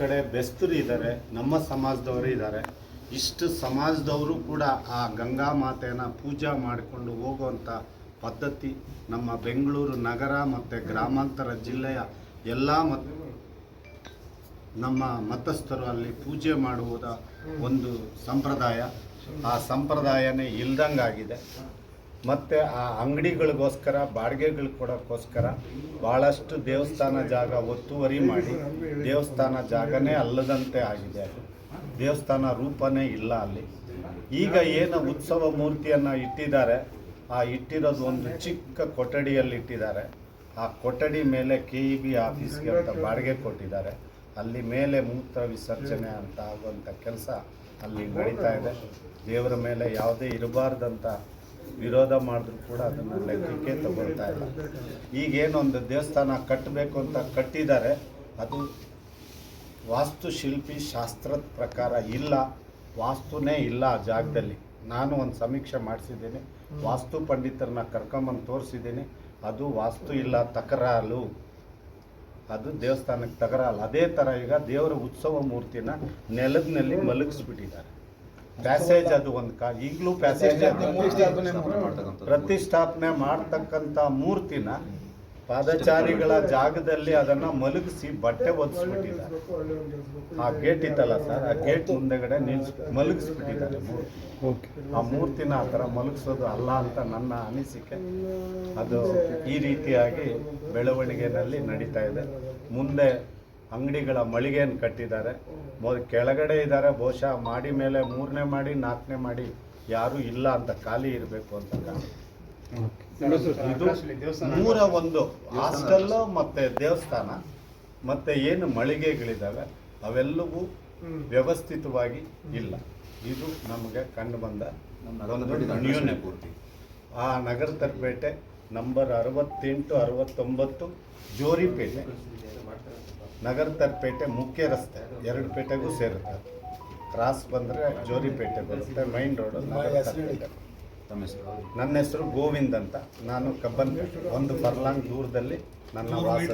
ಕಡೆ ಬೆಸ್ತರು ಇದ್ದಾರೆ, ನಮ್ಮ ಸಮಾಜದವರು ಇದ್ದಾರೆ. ಇಷ್ಟು ಸಮಾಜದವರು ಕೂಡ ಆ ಗಂಗಾ ಮಾತೆಯನ್ನು ಪೂಜಾ ಮಾಡಿಕೊಂಡು ಹೋಗುವಂಥ ಪದ್ಧತಿ ನಮ್ಮ ಬೆಂಗಳೂರು ನಗರ ಮತ್ತು ಗ್ರಾಮಾಂತರ ಜಿಲ್ಲೆಯ ಎಲ್ಲ ಮತ, ನಮ್ಮ ಮತಸ್ಥರು ಅಲ್ಲಿ ಪೂಜೆ ಮಾಡುವುದ ಒಂದು ಸಂಪ್ರದಾಯ. ಆ ಸಂಪ್ರದಾಯನೇ ಇಲ್ದಂಗಾಗಿದೆ. ಮತ್ತು ಆ ಅಂಗಡಿಗಳಿಗೋಸ್ಕರ ಬಾಡಿಗೆಗಳು ಕೊಡೋಕ್ಕೋಸ್ಕರ ಭಾಳಷ್ಟು ದೇವಸ್ಥಾನ ಜಾಗ ಒತ್ತುವರಿ ಮಾಡಿ, ದೇವಸ್ಥಾನ ಜಾಗನೇ ಅಲ್ಲದಂತೆ ಆಗಿದೆ. ಅದು ದೇವಸ್ಥಾನ ರೂಪನೇ ಇಲ್ಲ ಅಲ್ಲಿ. ಈಗ ಏನು ಉತ್ಸವ ಮೂರ್ತಿಯನ್ನು ಇಟ್ಟಿದ್ದಾರೆ, ಆ ಇಟ್ಟಿರೋದು ಒಂದು ಚಿಕ್ಕ ಕೊಠಡಿಯಲ್ಲಿ ಇಟ್ಟಿದ್ದಾರೆ. ಆ ಕೊಠಡಿ ಮೇಲೆ ಕೆ ಇ ಬಿ ಆಫೀಸ್ಗೆ ಅಂತ ಬಾಡಿಗೆ ಕೊಟ್ಟಿದ್ದಾರೆ. ಅಲ್ಲಿ ಮೇಲೆ ಮೂತ್ರ ವಿಸರ್ಜನೆ ಅಂತ ಆಗುವಂಥ ಕೆಲಸ ಅಲ್ಲಿ ನಡೀತಾ ಇದೆ. ದೇವರ ಮೇಲೆ ಯಾವುದೇ ಇರಬಾರ್ದಂತ ವಿರೋಧ ಮಾಡಿದ್ರು ಕೂಡ ಅದನ್ನು ಲೆಕ್ಕಕ್ಕೆ ತಗೊಳ್ತಾ ಇಲ್ಲ. ಈಗೇನೊಂದು ದೇವಸ್ಥಾನ ಕಟ್ಟಬೇಕು ಅಂತ ಕಟ್ಟಿದ್ದಾರೆ, ಅದು ವಾಸ್ತುಶಿಲ್ಪಿ ಶಾಸ್ತ್ರದ ಪ್ರಕಾರ ಇಲ್ಲ. ವಾಸ್ತುನೇ ಇಲ್ಲ ಆ ಜಾಗದಲ್ಲಿ. ನಾನು ಒಂದು ಸಮೀಕ್ಷೆ ಮಾಡಿಸಿದ್ದೀನಿ. ವಾಸ್ತು ಪಂಡಿತರನ್ನ ಕರ್ಕೊಂಬಂದು ತೋರಿಸಿದ್ದೀನಿ. ಅದು ವಾಸ್ತು ಇಲ್ಲ ತಕರಾಲು ಅದು ದೇವಸ್ಥಾನಕ್ಕೆ ತಕರಾಲು ಅದೇ ಥರ ಈಗ ದೇವರ ಉತ್ಸವ ಮೂರ್ತಿನ ನೆಲದಲ್ಲಿ ಮಲಗಿಸ್ಬಿಟ್ಟಿದ್ದಾರೆ. ಪ್ಯಾಸೇಜ್ ಅದು ಒಂದು ಕಾ ಈಗಲೂ ಪ್ಯಾಸೇಜ್ ಪ್ರತಿಷ್ಠಾಪನೆ ಮಾಡ್ತಕ್ಕಂಥ ಮೂರ್ತಿನ ಪಾದಚಾರಿಗಳ ಜಾಗದಲ್ಲಿ ಅದನ್ನ ಮಲಗಿಸಿ ಬಟ್ಟೆ ಒದಿಸ್ಬಿಟ್ಟಿದ್ದಾರೆ. ಆ ಗೇಟ್ ಇತ್ತಲ್ಲ ಸರ್ ಆ ಗೇಟ್ ಮುಂದೆಗಡೆ ನಿಲ್ಸ್ ಮಲಗಿಸ್ಬಿಟ್ಟಿದ್ದಾರೆ ಮೂರ್ತಿ. ಆ ಮೂರ್ತಿನ ಆ ಥರ ಮಲಗಿಸೋದು ಅಲ್ಲ ಅಂತ ನನ್ನ ಅನಿಸಿಕೆ. ಅದು ಈ ರೀತಿಯಾಗಿ ಬೆಳವಣಿಗೆನಲ್ಲಿ ನಡೀತಾ ಇದೆ. ಮುಂದೆ ಅಂಗಡಿಗಳ ಮಳಿಗೆಯನ್ನು ಕಟ್ಟಿದ್ದಾರೆ. ಮೊ ಕೆಳಗಡೆ ಇದ್ದಾರೆ. ಬಹುಶಃ ಮಾಡಿ ಮೇಲೆ ಮೂರನೇ ಮಾಡಿ ನಾಲ್ಕನೇ ಮಾಡಿ ಯಾರೂ ಇಲ್ಲ ಅಂತ ಖಾಲಿ ಇರಬೇಕು ಅಂತ. ಇದು ಮೂರ ಒಂದು ಹಾಸ್ಟೆಲ್ ಮತ್ತೆ ದೇವಸ್ಥಾನ. ಮತ್ತೆ ಏನು ಮಳಿಗೆಗಳಿದ್ದಾವೆ? ಅವೆಲ್ಲವೂ ವ್ಯವಸ್ಥಿತವಾಗಿ ಇಲ್ಲ. ಇದು ನಮಗೆ ಕಂಡು ಬಂದ ನ್ಯೂನೆ ಪೂರ್ತಿ ಆ ನಗರ ತರಪೇಟೆ ನಂಬರ್ ಅರವತ್ತೆಂಟು ಅರವತ್ತೊಂಬತ್ತು ಜೋರಿಪೇಟೆ. ನಗರ ತರಪೇಟೆ ಮುಖ್ಯ ರಸ್ತೆ ಎರಡು ಪೇಟೆಗೂ ಸೇರುತ್ತೆ. ಕ್ರಾಸ್ ಬಂದರೆ ಜೋರಿಪೇಟೆ ಬರುತ್ತೆ ಮೈನ್ ರೋಡ್ ಹೆಸರು ನನ್ನ ಹೆಸರು ಗೋವಿಂದ್ ಅಂತ. ನಾನು ಕಬ್ಬನ್ ಒಂದು ಫರ್ಲಾಂಗ್ ದೂರದಲ್ಲಿ ನನ್ನ ವಾಸ.